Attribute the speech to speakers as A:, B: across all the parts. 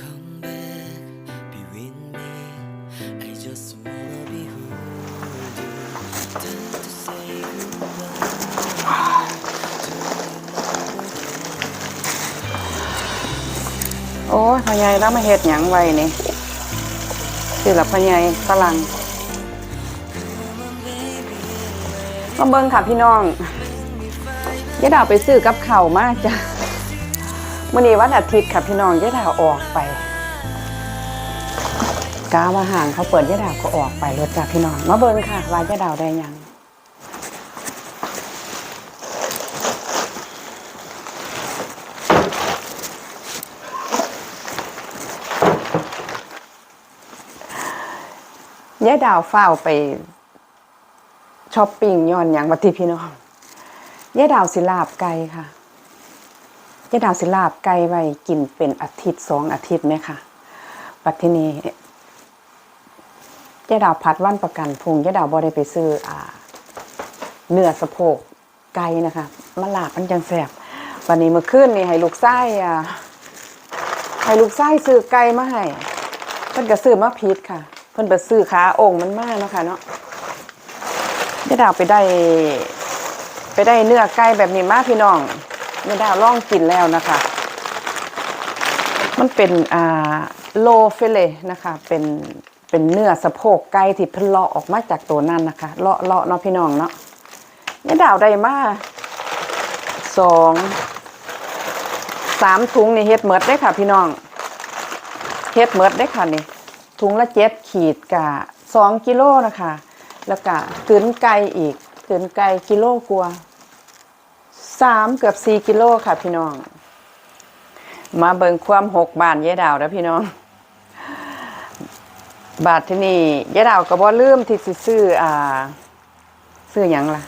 A: Come back, be with me. I just wanna be who you. Time to say goodbye.
B: โอ้ยพ่อใหญ่แล้วมาเฮ็ดหยังไว้นี่สิละพ่อใหญ่ฝรั่งมาเบิ่งค่ะพี่น้องยายดาวไปซื้อกับเข้าวมาจ้ะ มื้อนี้วันอาทิตย์ค่ะพี่น้องยายดาออกไปกามาห่างเขาเปิดยายดาก็ออกไปรถจ้ะพี่น้องมาเบิ่งค่ะว่ายายดาได้ยังยายดาวเฝ้าไปช้อปปิ้งย้อนหยังบัดทีพี่น้องยายดาวสิลาบไก่ค่ะ ยาดาวสิลาบไก่ไว้กินเป็นอาทิตย์สองอาทิตย์เนี่ยค่ะบัทีนี้ยาดาวพัดวันประกันพุงยาดาวบ่ได้ไปซื้ออเนื้อสะโพกไก่นะคะมาลาบมันจังแซ่บวันนี้มื่อคืนนี่ให้ลูกไส้อ่าให้ลูกไส้ซื้อไก่มาให้เพิ่นก็ซื้อมาผิดค่ะ เพิ่นไปซื้อขาองค์มันมากเนาะค่ะเนาะยาดาวไปได้ ไปได้เนื้อไก่แบบนี้มาพี่น้อง ยายดาวลองกินแล้วนะคะ มันเป็นอ่าโลเฟเลนะคะ เป็นเป็นเนื้อสะโพกไก่ที่เพิ่นเลาะออกมาจากตัวนั่นนะคะ เลาะเลาะเนาะพี่น้องเนาะยายดาวได้มาสองสามถุงนี่เฮ็ดเมิดได้ค่ะ พี่น้องเฮ็ดเมิดได้ค่ะนี่ถุงละเจ็ดขีดกะสองกิโลนะคะ แล้วก็ตืนไก่อีกตืนไก่กิโลกว่า สามเกือบสี่กิโลค่ะ พี่น้อง มาเบิงความหกบานยายดาวแล้วพี่น้อง บาทที่นี่ยายดาวก็บ่ลืมที่สิซื้ออ่า ซื้อหยังล่ะ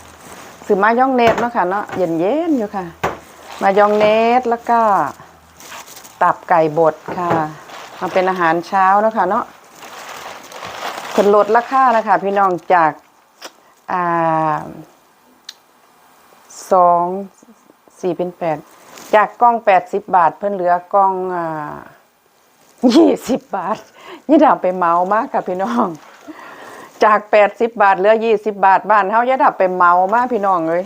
B: ซื้อมายองเนสเนาะค่ะเนาะเย็นเย็นอยู่ค่ะ มายองเนสแล้วก็ ตับไก่บดค่ะ มาเป็นอาหารเช้าเนาะค่ะเนาะเพิ่นลดราคานะคะพี่น้องจากอ่าสอง สี่เป็นแปดจากกล้องแปดสิบบาท เพิ่นเหลือกล้องยี่สิบบาทนี่ดาวไปเมามากค่ะพี่น้อง จากแปดสิบบาทเหลือยี่สิบบาทบ้านเฮายะดับไปเมามากพี่น้องเลย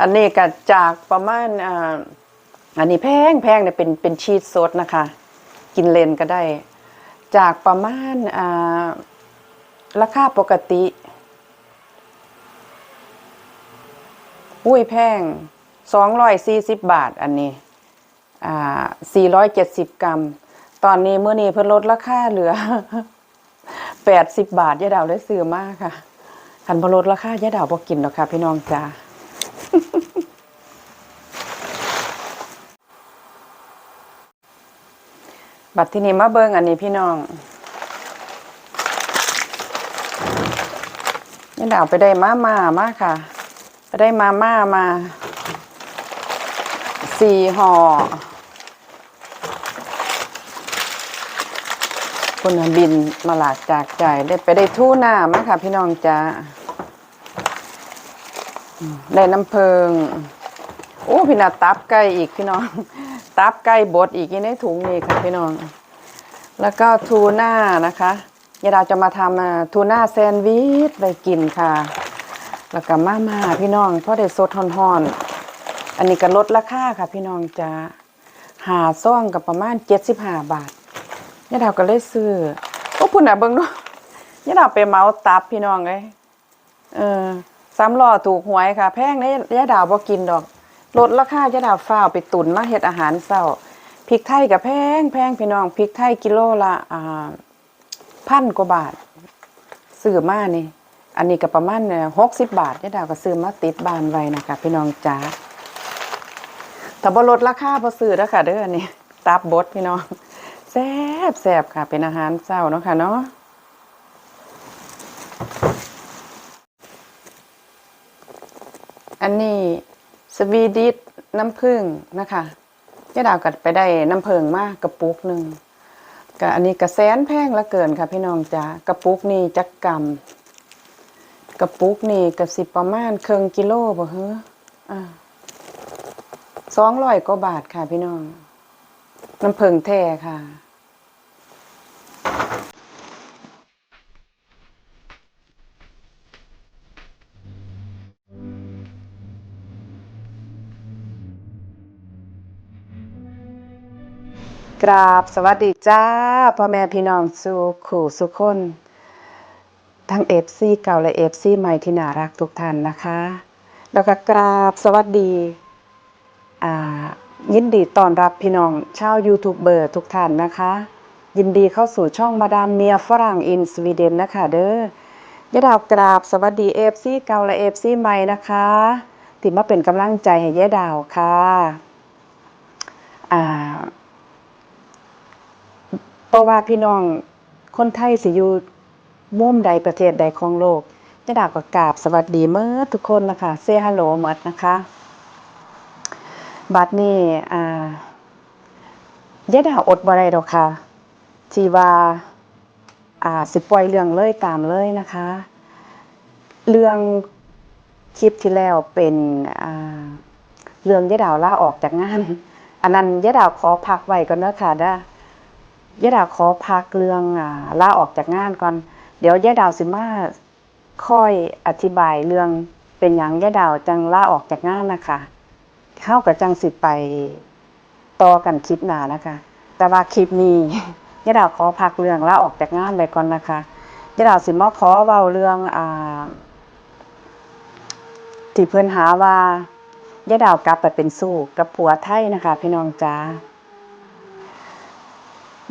B: อันนี้ก็จากประมาณอันนี้แพงแพงเนี่ยเป็นเป็นชีสสดนะคะ กินเลนก็ได้ จากประมาณราคาปกติ อุ้ยแพง สองร้อยสี่สิบบาทอันนี้อ่าสี่ร้อยเจ็ดสิบกรัม ตอนนี้เมื่อนี้เพิ่นลดราคาเหลือแปดสิบบาทยายดาวได้ซื้อมากค่ะคันพอลดราคายายดาวบ่กินหรอกค่ะ พี่น้องจ้าบัดที่นี้มาเบิ่งอันนี้พี่น้องนี่ดาวไปได้มามามาค่ะ ไปได้มาม่ามา สี่ห่อคุณบินมาหลาดจากใจได้ไปได้ทู่หน้ามค่ะ พี่น้องจ้าได้น้ำเพิงโอ้พี่นาตับไก่อีกพี่น้อง ตับไก่บดอีกในถุงนี่ค่ะ พี่น้อง แล้วก็ทูน่านะคะยายดาวจะมาทำทูน่าแซนด์วิชไปกินค่ะ แล้วก็มาม่าพี่น้องเพราะได้สดฮ้อนๆ อันนี้ก็ลดราคาค่ะ พี่น้องจะหาซ่องกับประมาณเจ็ดสิบห้าบาทยายดาวก็เลยซื้อโอ้พุ่นอะเบิ่งดูยายดาวไปเมาตับพี่น้องเลยเออสามล้อถูกหวยค่ะ แพงเลยยาดาวบ่กินดอกลดราคายาดาวฟ้าวไปตุนมาเฮ็ดอาหารเช้าพริกไทยก็แพงแพงพี่น้องพริกไทยกิโลละอ่าพันกว่าบาทซื้อมานี่ อันนี้ก็ประมาณหกสิบบาทยายดาวก็ซื้อมาติดบานไว้นะคะพี่น้องจ๋า ถ้าบ่ลดราคาบ่ซื้อแล้วค่ะเด้อนนี้ตับบดพี่น้องแซ่บแซ่บค่ะ เป็นอาหารเช้าเนาะค่ะเนาะอันนี้สวีดิชน้ำผึ้งนะคะยาดาวก็ไปได้น้ำผึ้งมากกระปุกหนึ่งก็อันนี้ก็แสนแพงละเกินค่ะ พี่น้องจ๋ากระปุกนี่จักกรัมกระปุกนี่ก็สิประมาณเครึ่งกิโลบ่เฮ้ออ่า สองร้อยกว่าบาทค่ะพี่น้อง น้ำผึ้งแท้ค่ะ กราบสวัสดีจ้าพ่อแม่พี่น้องสุขู่สุคนทั้งเอฟซีเก่าและเอฟซีใหม่ที่น่ารักทุกท่านนะคะ แล้วก็กราบสวัสดี ยินดีต้อนรับพี่น้องชาวยูทูบเบอร์ทุกท่านนะคะ ยินดีเข้าสู่ช่องมาดามเมียฝรั่งอินสวีเดนนะคะเด้อยะดาวกราบสวัสดีเอฟซีเก่าและเอฟซีใหม่นะคะที่มาเป็นกำลังใจให้ยะดาวค่ะอ่าเพราะว่าพี่น้องคนไทยสิอยู่มุมใดประเทศใดของโลกจะดาวก็กราบสวัสดีเมื่อทุกคนนะคะเซฮัลโหลหมดนะคะ บัดนี้อ่ายะดาวอดบ่ได้ดอกค่ะที่ว่าอ่าสิปล่อยเรื่องเลยตามเลยนะคะ เรื่องคลิปที่แล้วเป็นอ่าเรื่องยะดาวลาออกจากงาน อันนั้นยะดาวขอพักไว้ก่อนเนอะค่ะเด้อยายดาวขอพักเรื่องอ่าลาออกจากงานก่อน เดี๋ยวยายดาวสิมาค่อยอธิบายเรื่องเป็นหยังยายดาวจังลาออกจากงานนะคะ เข้ากับจังสิไปต่อกันคลิปหน้านะคะ แต่ว่าคลิปนี้ยายดาวขอพักเรื่องแลาออกจากงานไปก่อนนะคะยายดาวสิมาขอเว้าเรื่องอ่าที่เพื่อนหาว่ายายดาวกลับไปเป็นสู้กับผัวไทยนะคะ พี่น้องจ้า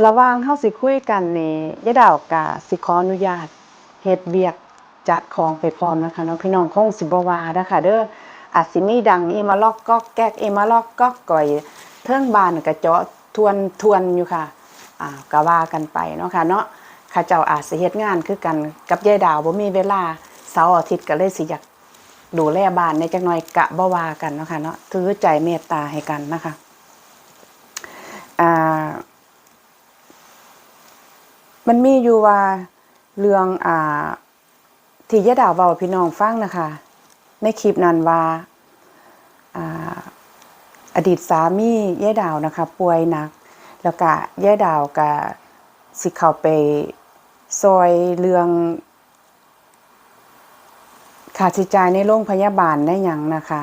B: ระว่างเฮาสิคุยกันนี่ยายดาวกะสิขออนุญาตเฮ็ดเวียกจัดของไปพร้อมนะคะเนาะพี่น้องคงสิบว่าเด้อค่ะเด้อ อาจสิมีดังอีมาลอกก๊อกแก๊กอีมาลอกก๊อกก่อยเทิงบานก็เจาะทวนทวนอยู่ค่ะอ่าก็ว่ากันไปเนาะค่ะเนาะข้าเจ้าอาจสิเฮ็ดงานคือกันกับยายดาวบ่มีเวลาเสาร์อาทิตย์ก็เลยสิอยากดูแลบ้านในจักหน่อยกะบ่ว่ากันเนาะค่ะเนาะถือใจเมตตาให้กันนะคะอ่ามันมีอยู่ว่าเรื่องอ่าที่ยะดาวเว้าพี่น้องฟังนะคะ ในคลิปนั้นว่าอาอดีตสามียาดาวนะคะ ป่วยหนัก แล้วก็ยาดาวก็สิเข้าไปซอยเรื่องค่าใช้จ่ายในโรงพยาบาลได้ยังนะคะ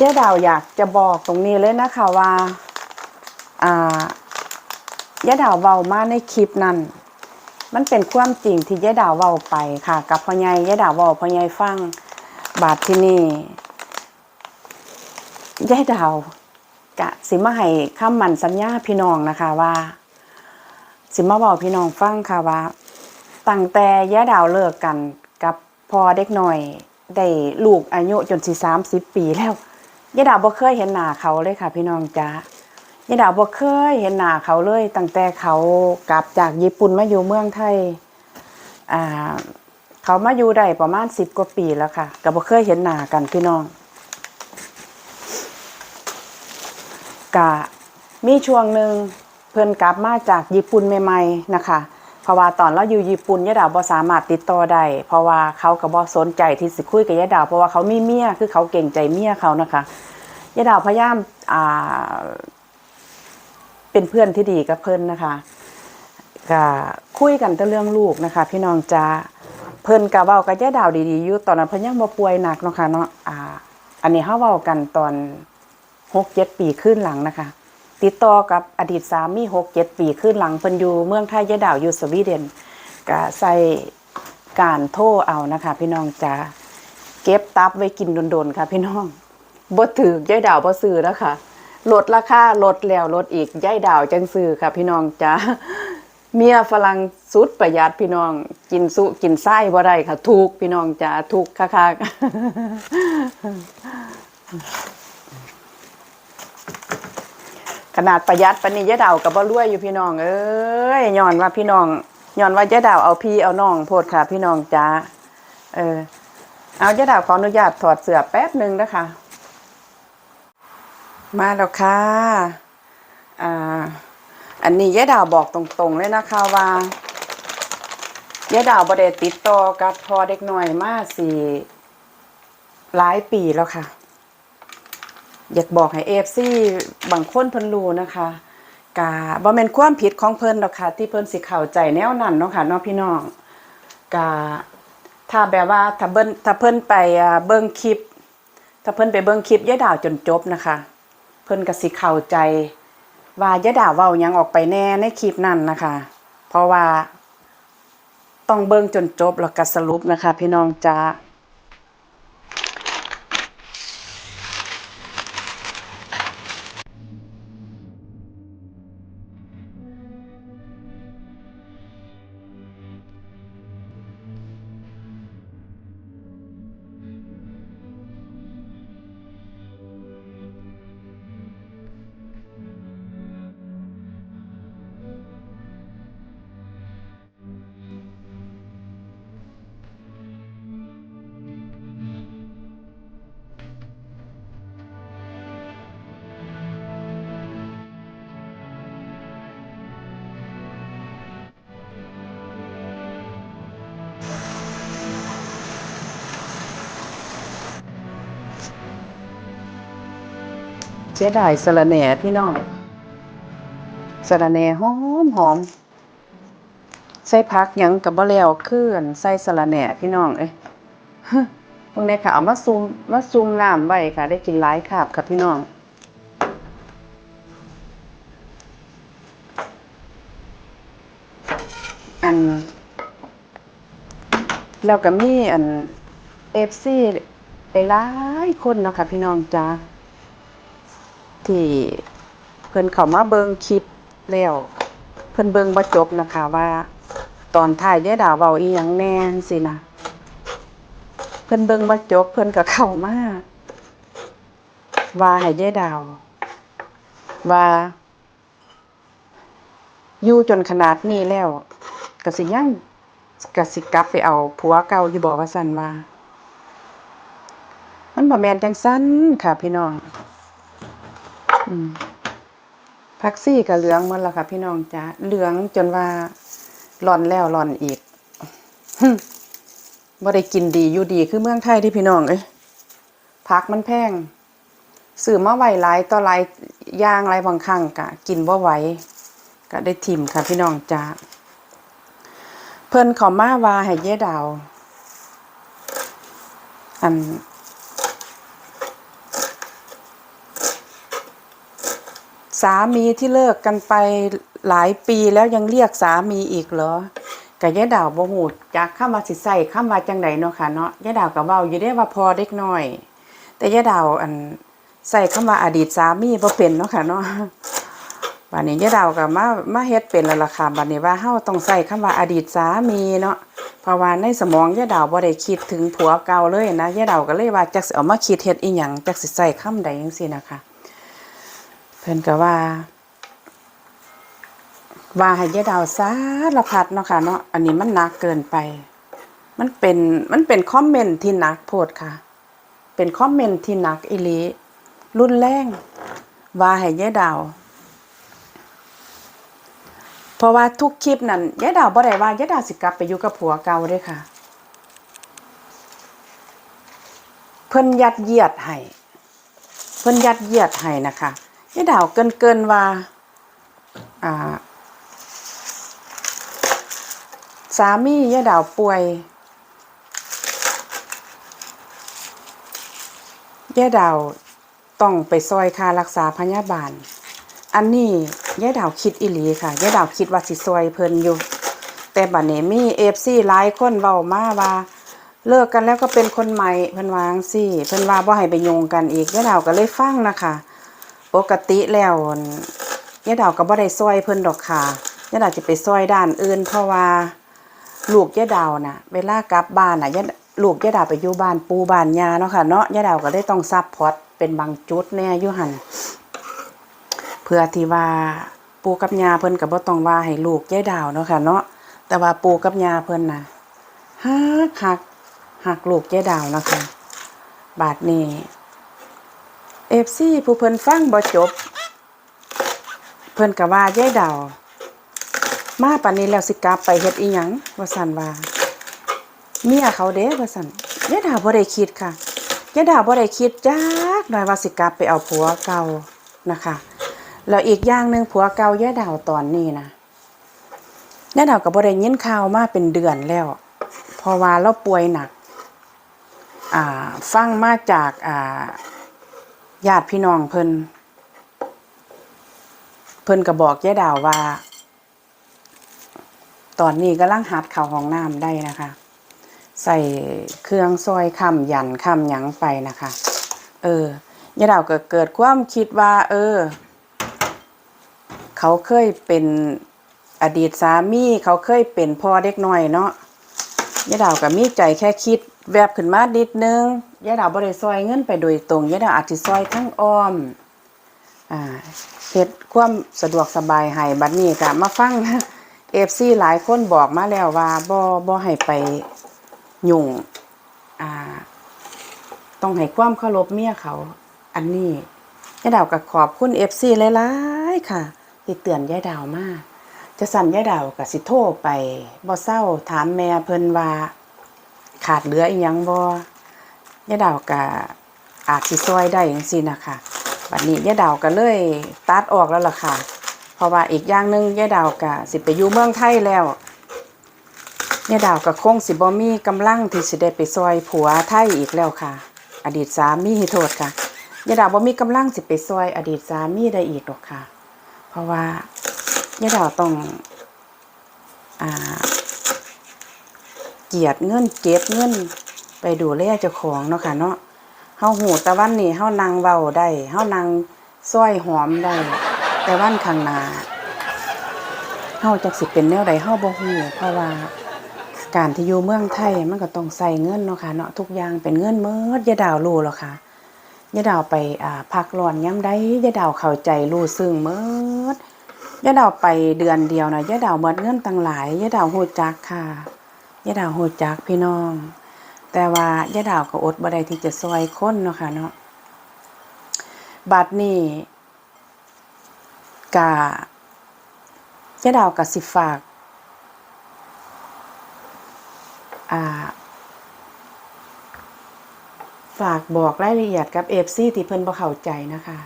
B: ยายดาวอยากจะบอกตรงนี้เลยนะคะว่า อ่ายะดาวเว้ามาในคลิปนั้น มันเป็นความจริงที่ยะดาวเว้าไปค่ะ กับพ่อใหญ่ยะดาวเว้าพ่อใหญ่ฟังบาดที่นี่ยะดาวกะสิมาให้คำมั่นสัญญาพี่น้องนะคะว่า สิมาเว้าพี่น้องฟังค่ะว่าตั้งแต่ยะดาวเลิกกันกับพอเด็กหน่อยได้ลูกอายุจนสิ30ปีแล้วยะดาวบ่เคยเห็นหน้าเขาเลยค่ะ พี่น้องจ้า ยายดาวบ่เคยเห็นหน้าเขาเลยตั้งแต่เขากลับจากญี่ปุ่นมาอยู่เมืองไทยอ่าเขามาอยู่ได้ประมาณสิบกว่าปีแล้วค่ะก็บ่เคยเห็นหน้ากันพี่น้องกะมีช่วงหนึ่งเพิ่อนกลับมาจากญี่ปุ่นใหม่ๆนะคะเพราะว่าตอนเราอยู่ญี่ปุ่นยาดาวบ่สามารถติดต่อได้เพราะว่าเขาก็บ่สนใจที่สิคุยกับยาดาวเพราะว่าเขามีเมียคือเขาเก่งใจเมียเขานะคะยาดาวพยายามอ่า เป็นเพื่อนที่ดีกับเพิ่นนะคะก็คุยกันแต่เรื่องลูกนะคะ พี่น้องจ้าเพิ่นก็เว้ากับยาดาวดีๆอยู่ตอนนั้นเพิ่นยังบ่ป่วยหนักเนาะค่ะเนาะอ่า อันนี้เฮาเว้ากันตอน6-7ปีขึ้นหลังนะคะ ติดต่อกับอดีตสามี6-7ปีขึ้นหลังเพิ่นอยู่เมืองไทยยาดาวอยู่สวีเดนก็ใส่การโทรเอานะคะ พี่น้องจ้าเก็บตับไว้กินโดนๆค่ะ พี่น้องบ่ถือยายดาวบ่ซื้อนะคะ ลดราคาลดแล้วลดอีกย่ายดาวจังซื้อค่ะ พี่น้องจ้าเมียฝรั่งสุดประหยัดพี่น้อง กินสุกินไส้บ่ได้ค่ะถูกพี่น้องจ้าถูกค่ะค่ะขนาดประหยัดปนี้ยายดาวก็บ่รวยอยู่พี่น้อง เอ้ยย้อนว่าพี่น้องย้อนว่ายายดาวเอาพี่เอาน้องโพดค่ะ พี่น้องจ้าเออ เอายายดาวขออนุญาตถอดเสื้อแป๊บหนึงนะคะ มาแล้วค่ะอ่าอันนี้ยายดาวบอกตรงๆเลยนะคะว่ายายดาวบ่ได้ติดต่อกับพอเด็กหน้อยมาสิหลายปีแล้วค่ะ อยากบอกให้ AFC บางคนเพิ่นรู้นะคะกะบ่แม่นความผิดของเพิ่นดอกค่ะ ที่เพิ่นสิเข้าใจแนวนั้นเนาะค่ะเนาะพี่น้องกะถ้าแบบว่าถ้าเบิ่นถ้าเพิ่นไปเบิ่งคลิป ถ้าเพิ่นไปเบิ่งคลิปยายดาวจนจบนะคะ พิ่นก็สิเข้าใจ ว่ายะดาเว้ายังออกไปแน่ในคลิปนั้นนะคะ เพราะว่า ต้องเบิ่งจนจบแล้วก็สรุปนะคะ พี่น้องจ้า สียดายสะระแหน่พี่น้องสะระแหน่หอมหอมใส่ผักยังกับบ่แล้วคืออันใส่สะระแหน่พี่น้องเอ้ยพวกนี้ค่ะเอามาซุมมาซุมน้ำไว้ค่ะ ได้กินหลายคาบค่ะพี่น้อง อัน แล้วก็มีอันเอฟซีหลายคนเนาะค่ะพี่น้องจ้า ที่เพิ่อนเขามาเบิ่งคลิปแล้ว เพิ่อนเบิ่งบ่จบนะคะว่า ตอนท้ายยายดาวเว้าอีหยังแน่นสินะเพิ่อนเบิ่งบ่จบเพิ่อนก็เข้ามาว่าให้ยายดาว ว่าอยู่จนขนาดนี้แล้วกสิยังกสิกลับไปเอาผัวเก่าอยู่บ่ว่าซันว่า มันบ่แม่นจังซั่นค่ะพี่น้อง พักซี่กับเหลืองหมันแล้วค่ะ พี่น้องจ้าเหลืองจนว่าร้อนแล้วร้อนอีกบ่ได้กินดีอยู่ดีคือเมืองไทยที่พี่น้องเอ้ยพักมันแพงซื้อมาไหวหลายต่อหลายย่างหลายบางครั้งกะ กินบ่าไหวก็ได้ทิมค่ะ พี่น้องจ้าเพิ่นขอมาว่าให้เยดาว อัน สามีที่เลิกกันไปหลายปีแล้วยังเรียกสามีอีกเหรอกะยะดาวบ่ฮู้จักคำว่าสิใส่คำว่าจังไดเนาะค่ะเนาะยะดาวก็เว้าอยู่เด้ว่าพอเด็กน้อย แต่ยะดาวอันใส่คำว่าอดีตสามีบ่เป็นเนาะค่ะเนาะบัดนี้ยะดาวก็มามาเฮ็ดเป็นแล้วล่ะค่ะบัดนี้ว่าเฮาต้องใส่คำว่าอดีตสามีเนาะเพราะว่าในสมองยะดาวบ่ได้คิดถึงผัวเก่าเลยนะยะดาวก็เลยว่าจักสิเอามาคิดเฮ็ดอีหยังจักสิใส่คำใดจังซี่นะคะ เพิ่นก็ว่า ว่าให้ยายดาวสารพัดเนาะค่ะเนาะอันนี้มันหนักเกินไป มันเป็นมันเป็นคอมเมนต์ที่หนักโพดค่ะ เป็นคอมเมนต์ที่หนักอีหลีรุนแรงว่าให้ยายดาวเพราะว่าทุกคลิปนั้นยายดาวบ่ได้ว่ายายดาวสิกลับไปอยู่กับผัวเก่าเด้อค่ะ เพิ่นยัดเยียดให้เพิ่นยัดเยียดให้นะคะ ยายดาวเกินเกินๆว่า อ่า สามียายดาวป่วยยายดาวต้องไปซอยค่ารักษาพยาบาล อันนี้ยายดาวคิดอีหลีค่ะยายดาวคิดว่าสิซอยเพิ่นอยู่ แต่บัดนี้มี FC หลายคนเว้ามาว่าเลิกกันแล้วก็เป็นคนใหม่เพิ่นวางซี่เพิ่นว่าบ่ให้ไปโยงกันอีกยายดาวก็เลยฟังนะคะ ปกติแล้วอั่นยายดาวก็บ่ได้ซอยเพิ่นดอกค่ะยายดาวจะไปซอยด้านอื่น เพราะว่าลูกยายดาวน่ะ เวลากลับบ้านน่ะยายลูกยายดาวไปอยู่บ้านปูบ้านยาเนาะค่ะเนาะยายดาวก็เลยต้องซัพพอร์ตเป็นบางจุดแน่ยู่หั่นเพื่อที่ว่าปูกับยาเพิ่นก็บ่ต้องว่าให้ลูกยายดาวเนาะค่ะเนาะแต่ว่าปูกับยาเพิ่นน่ะฮักฮักฮักลูกยายดาวนะคะบาดนี้ เอฟซีผู้เพิ่นฟังบ่จบ เพิ่นก็ว่ายายดาวมาปานนี้แล้วสิกลับไปเฮ็ดอีหยังว่าซั่นว่าเมียเขาเด้ว่าซั่นยายดาวบ่ได้คิดค่ะยายดาวบ่ได้คิดจักหน่อยว่าสิกลับไปเอาผัวเก่านะคะแล้วอีกอย่างหนึงผัวเก่ายายดาวตอนนี้นะยายดาวก็บ่ได้ยินข่าวมาเป็นเดือนแล้วเพราะว่าเราป่วยหนัก อ่า ฟังมาจากอ่า ญาติพี่น้องเพิ่นเพิ่นก็บอกยายดาวว่า ตอนนี้กำลังหัดเข่าห้องน้ำได้นะคะ ใส่เครื่องซอยคำยันคำหยังไปนะคะ เออยายดาวก็เกิดความคิดว่า เออ เขาเคยเป็นอดีตสามี เขาเคยเป็นพ่อเด็กน้อยเนาะ ยายดาวก็มีใจแค่คิด แวบขึ้นมานิดนึงยายดาวบ่ได้ซอยเงินไปโดยตรงยายดาวอาจสิซอยทั้งอ้อมอ่าเฮ็ดความสะดวกสบายให้บัดนี้ก็มาฟัง FC หลายคนบอกมาแล้วว่าบ่บ่ให้ไปยุ่งอ่า ต้องให้ความเคารพเมียเขา อันนี้ยายดาวก็ขอบคุณ FC หลายๆค่ะ ที่เตือนยายดาวมาก จะสั่นยาดาวก็สิโทรไปบ่เศร้าถามแม่เพิ่นว่า ขาดเหลืออีหยังบ่ยายดาวก็อาจสิซอยได้จังซี่นะคะบัดนี้ยาดาวก็เลยตัดออกแล้วล่ะค่ะ เพราะว่าอีกอย่างหนึงยาดาวก็สิไปอยู่เมืองไทยแล้วยาดาวก็คงสิบ่มีกำลังที่สิได้ไปซอยผัวไทยอีกแล้วค่ะ อดีตสามีโทษค่ะยาดาวบ่มีกำลังสิไปซอยอดีตสามีได้อีกหรอกค่ะ เพราะว่า ยายดาวต้องอ่า เกียร์เงินเก็บเงินไปดูแลเจ้าของเนาะค่ะเนาะเฮาหูต่วันนี้เฮานั่งเว้าได้เฮานั่งซอยหอมได้ แต่วันข้างหน้าเฮาจักสิเป็นแนวใดเฮาบ่ฮู้เพราะว่าการที่อยู่เมืองไทยมันก็ต้องใส่เงินเนาะค่ะเนาะทุกอย่างเป็นเงินเมิดอย่าดาวรู้หรอค่ะย่าดาวไปอ่าพักร้อนยามใดอย่าดาวเข้าใจรู้ซึ้งเมิดอ ย่าดาวไปเดือนเดียวนะย่าดาวหมดเงินตั้งหลายย่าดาวฮู้จักค่ะย่าดาวโหจักพี่น้อง แต่ว่าย่าดาวก็อดบ่ได้ที่จะซอยคนเนาะค่ะเนาะบัดนี้กะย่าดาวก็สิฝากอ่าฝากบอกรายละเอียดกับ FC ที่เพิ่นบ่เข้าใจนะคะ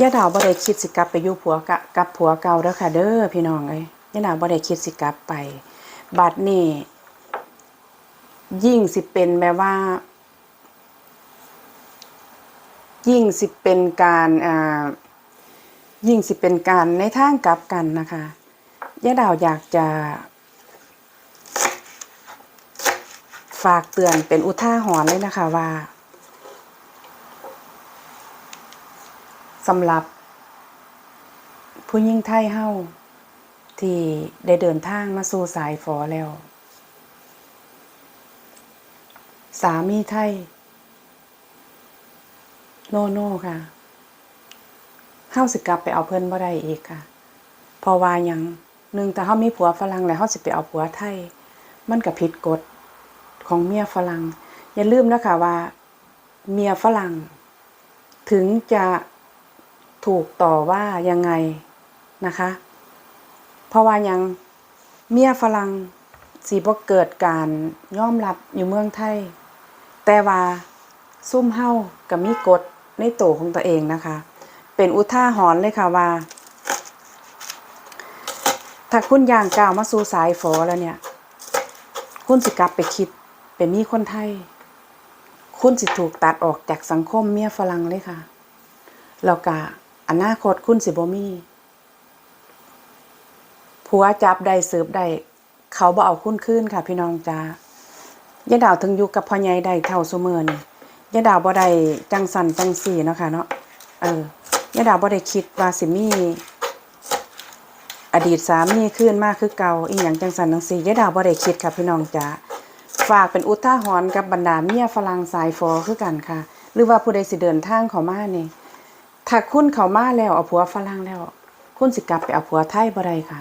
B: ยายดาวบ่ได้คิดสิกลับไปอยู่ผัวกะกับผัวเก่าเด้อค่ะ เด้อพี่น้องเอ้ยยายดาวบ่ได้คิดสิกลับไป บัดนี้ยิ่งสิเป็นแบบว่า ยิ่งสิเป็นการอ่ายิ่งสิเป็นการในทางกลับกันนะคะยายดาวอยากจะ ฝากเตือนเป็นอุทาหรณ์เลยนะคะว่า สำหรับ ผู้หญิงไทยเฮาที่ได้เดินทางมาสู่สายฝอแล้ว สามีไทย โนโน่ค่ะเฮาสิกลับไปเอาเพิ่อนบ่ได้อีกค่ะพราะว่ายังหนึ่งแต่เฮามีผัวฝรั่งแล้วเฮาสิไปเอาผัวไทย มันก็ผิดกฎของเมียฝรั่งอย่าลืมนะคะว่า เมียฝรั่ง ถึงจะ ถูกต่อว่ายังไงนะคะ เพราะว่ายังเมียฝรั่งสีบ่เกิดการยอมรับอยู่เมืองไทย แต่ว่าซุ่มเฮากับมีกฎในโตวของตัวเองนะคะ เป็นอุทาหรณ์เลยค่ะว่า ถ้าคุณย่างก้าวมาสู่สายฝอแล้วเนี่ย คุณสิกลับไปคิดเป็นมีคนไทย คุณสิถูกตัดออกจากสังคมเมียฝรั่งเลยค่ะแล้วก็ อนาคตคุณสิบ่มีผัวจับได้สืบได้เขาบ่เอาคุณคืนค่ะ พี่น้องจ้ายาดาวถึงอยู่กับพ่อใหญ่ได้เท่าซุมื้อนี่ยาดาวบ่ได้จังสันจังสี่เนาะค่ะเนาะเออยาดาวบ่ได้คิดว่าสิมีอดีตสามีคืนมากคือเก่าอีหยังจังสันจังสี่ยาดาวบ่ได้คิดค่ะ พี่น้องจ้าฝากเป็นอุทาหรณ์กับบรรดาเมียฝรั่งสายฟอคือกันค่ะ หรือว่าผู้ใดสิเดินทางเขามานี่ ถ้าคุณเขามาแล้วเอาผัวฝรั่งแล้ว คุณสิกลับไปเอาผัวไทยบ่ได้ค่ะ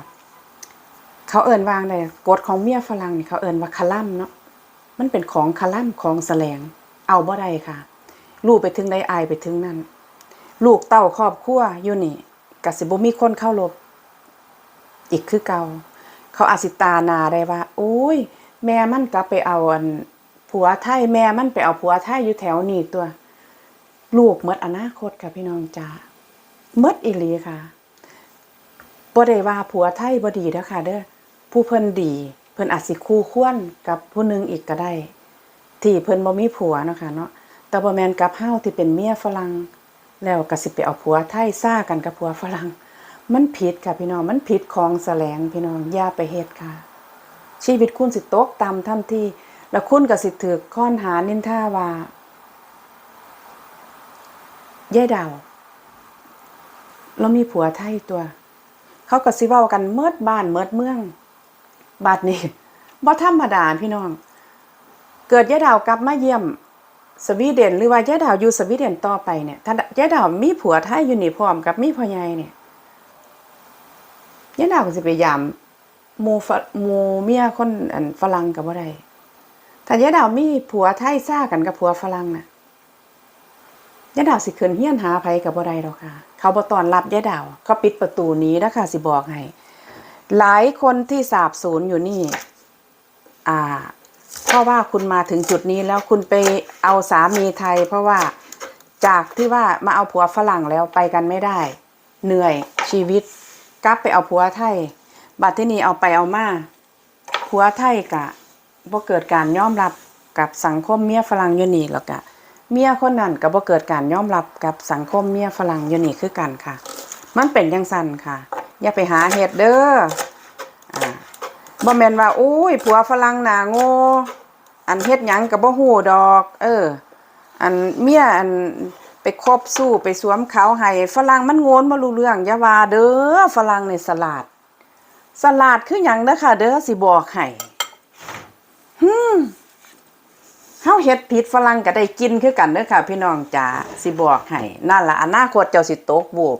B: เขาเอิ้นวางได้กฎของเมียฝรั่งนี่เขาเอิ้นว่าคลัมเนาะมันเป็นของคลัมของแสลง เอาบ่ได้ค่ะ ลูกไปถึงใดอายไปถึงนั้นลูกเต้าครอบครัวอยู่นี่กสิบ่มีคนเข้ารบอีกคือเก่าเขาอาสิตานาได้ว่าโอ้ย แม่มันกลับไปเอาอันผัวไทยแม่มันไปเอาผัวไทยอยู่แถวนี้ตัว ลูกหมดอนาคตค่ะพี่น้องจ้าหมดอีหลีค่ะบ่ได้ว่าผัวไทยบ่ดีเด้อค่ะ เด้อผู้เพิ่นดี เพิ่นอาจสิคู่ควรกับผู้นึงอีกก็ได้ ที่เพิ่นบ่มีผัวเนาะค่ะเนาะแต่บ่แม่นกับเฮาที่เป็นเมียฝรั่งแล้วก็สิไปเอาผัวไทยซ่ากันกับผัวฝรั่งมันผิดค่ะพี่น้องมันผิดของแสลงพี่น้องอย่าไปเฮ็ดค่ะ ชีวิตคุณสิตกต่ำทันทีแล้วคุณก็สิถือค้อนหานินท่าว่า ย่ายดาวเรามีผัวไทยตัว เขาก็สิเว้ากันเมิดบ้านเมิดเมือง บาดนี้บ่ธรรมดาพี่น้อง เกิดย่ายดาวกลับมาเยี่ยม สวีเดนหรือว่าย่าดาวอยู่สวีเดนต่อไปเนี่ยถ้าย่าดาวมีผัวไทยอยู่นี่พร้อมกับมีพ่อใหญ่เนี่ยย่าดาวก็สิไปยามหมู่ฝหมู่เมียคนอันฝรั่งก็บ่ได้ถ้าย่าดาวมีผัวไทยซ่ากันกับผัวฝรั่งน่ะ ย่าดาวสิขึ้นเฮียนหาไผก็บ่ได้ดอกค่ะ เขาบ่ต้อนรับย่าดาว เขาปิดประตูหนี้นะคะสิบอกให้หลายคนที่สาบสูญอยู่นี่ อ่า เพราะว่าคุณมาถึงจุดนี้แล้วคุณไปเอาสามีไทย เพราะว่าจากที่ว่ามาเอาผัวฝรั่งแล้วไปกันไม่ได้ เหนื่อยชีวิตกลับไปเอาผัวไทย บัดที่นี่เอาไปเอามาผัวไทยกะบ่เกิดการยอมรับกับสังคมเมียฝรั่งอยู่นี่แล้วกะ เมียคนนั้นก็บ่เกิดการยอมรับกับสังคมเมียฝรั่งอยู่นี่คือกันค่ะ มันเป็นจังซั่นค่ะ อย่าไปหาเฮ็ดเด้ออ่าบ่แม่นว่าอุ้ยผัวฝรั่งหนาโง่อันเฮ็ดหยังก็บ่ฮู้ดอก เออ อันเมียอันไปคบสู้ไปสวมเขาให้ฝรั่งมันโงนบ่รู้เรื่องอย่าว่าเด้อฝรั่งนี่สลาดสลาดคือหยังเด้อค่ะ เด้อสิบอกให้ฮึ เฮาเฮ็ดผิดฝรั่งก็ได้กินคือกันเด้อค่ะ พี่น้องจ๋าสิบอกให้นั่นล่ะอนาคตเจ้าสิตกบูบ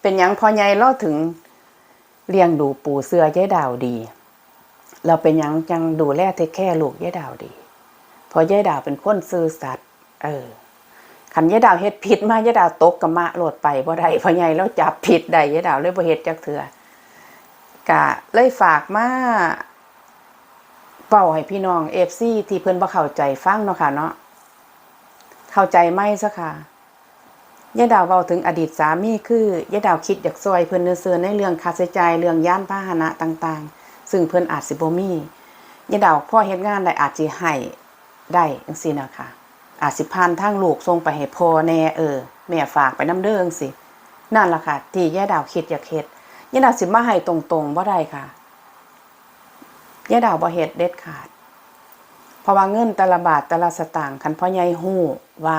B: เป็นหยังพ่อใหญ่เราถึงเลี้ยงดูปูเสือยายดาวดี เราเป็นหยังจังดูแลเทคแค่ลูกยายดาวดีพอยายดาวเป็นคนซื่อสัตย์เออขันยายดาวเฮ็ดผิดมายายดาวตกกะมะโหลดไปบ่ได้เพราะใหญ่แล้วจับผิดได้ยายดาวเลยบ่เฮ็ดจักเถื่อกะเลยฝากมา เป้าให้พี่น้อง FC ที่เพิ่นบ่เข้าใจฟังเนาะค่ะเนาะเข้าใจไหมซะค่ะยายดาวเว้าถึงอดีตสามีคือยายดาวคิดอยากซอยเพิ่นซื่อๆในเรื่องค่าใช้จ่ายเรื่องย่านพาหนะต่างๆ ซึ่งเพิ่นอาจสิบ่มียายดาวพ่อเฮ็ดงานได้อาจสิให้ได้จังซี่นะคะอาจสิผ่านทางลูกส่งไปให้พ่อแน่เออแม่ฝากไปนำเด้อจังซี่นั่นล่ะค่ะ ที่ยายดาวคิดอยากเฮ็ดยายดาวสิมาให้ตรงๆบ่ได้ค่ะ ยายดาวบ่เฮ็ดเด็ดขาด เพราะว่าเงินแต่ละบาทแต่ละสตางค์คันพ่อใหญ่ฮู้ว่า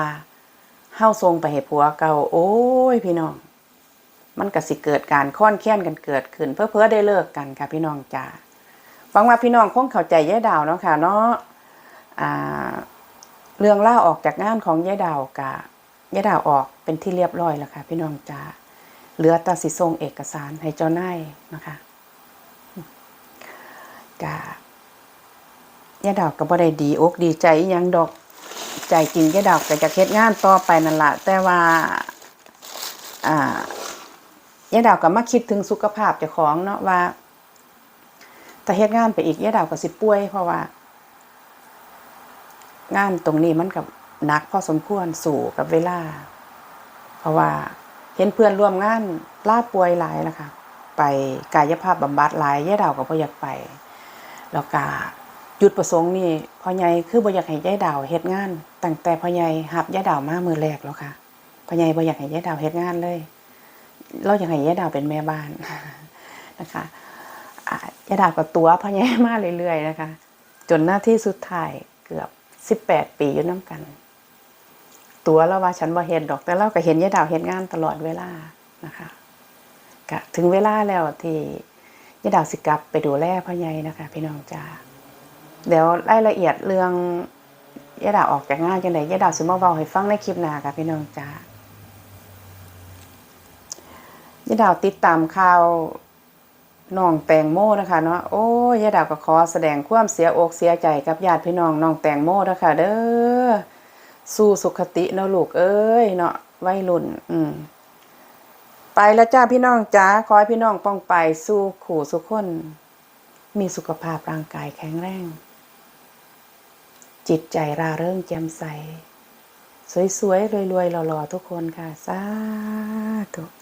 B: เฮาส่งไปให้ผัวเก่า โอ้ย พี่น้อง มันก็สิเกิดการค้อนแค้นกันเกิดขึ้น เพื่อเพื่อได้เลิกกันค่ะพี่น้องจ้าหวังว่าพี่น้องคงเข้าใจยายดาวเนาะค่ะเนาะอ่าเรื่องล่าออกจากงานของยายดาวกะยายดาวออกเป็นที่เรียบร้อยแล้วค่ะ พี่น้องจ้าเหลือแต่สิส่งเอกสารให้เจ้านายนะคะ กะยาดาวก็บ่ได้ดีอกดีใจยังดอกใจจริงยาดาวก็จะเฮ็ดงานต่อไปนั่นละแต่ว่า อ่ายาดาวก็มาคิดถึงสุขภาพเจ้าของเนาะว่าถ้าเฮ็ดงานไปอีกยาดาวก็สิป่วย เพราะว่า งานตรงนี้มันกับหนักพอสมควรสู่กับเวลา เพราะว่าเห็นเพื่อนร่วมงานล่าป่วยหลายแล้วค่ะไปกายภาพบำบัดหลายยาดาวก็บ่อยากไป แล้วก็จุดประสงค์นี่พ่อใหญ่คือบ่อยากให้ยายดาวเฮ็ดงานตั้งแต่พ่อใหญ่หับยายดาวมามือแรกแล้วค่ะพ่อใหญ่บ่อยากให้ยายดาวเฮ็ดงานเลย เราอยากให้ยายดาวเป็นแม่บ้านนะคะยายดาวก็ตัวพ่อใหญ่มาเรื่อยๆนะคะ จนหน้าที่สุดท้ายเกือบสิบแปดปีอยู่น้ำกัน ตัวแล้วว่าฉันบ่เห็นดอก แต่เราก็เห็นยายดาวเห็นงานตลอดเวลานะคะกะถึงเวลาแล้วที่ ยายดาวสิกับไปดูแลพ่อใหญ่นะคะ พี่น้องจ้าเดี๋ยวรายละเอียดเรื่องยายดาวออกจากงานจังไดยายดาวสิมาเว้าให้ฟังในคลิปหน้าค่ะพี่น้องจ้ายายดาวติดตามข่าวน้องแตงโมนะคะเนาะโอ้ยายดาวก็ขอแสดงความเสียอกเสียใจกับญาติพี่น้องน้องแตงโมนะคะเด้อสู้สุขติเนาะลูกเอ้ยเนาะวัยรุ่น อืม ไปแล้วจ้าพี่น้องจ้าขอให้พี่น้องป้องไปสู้ขู่สุขคน มีสุขภาพร่างกายแข็งแรง จิตใจราเริงแจ่มใส สวยๆรวยๆหล่อๆทุกคนค่ะ สาธุ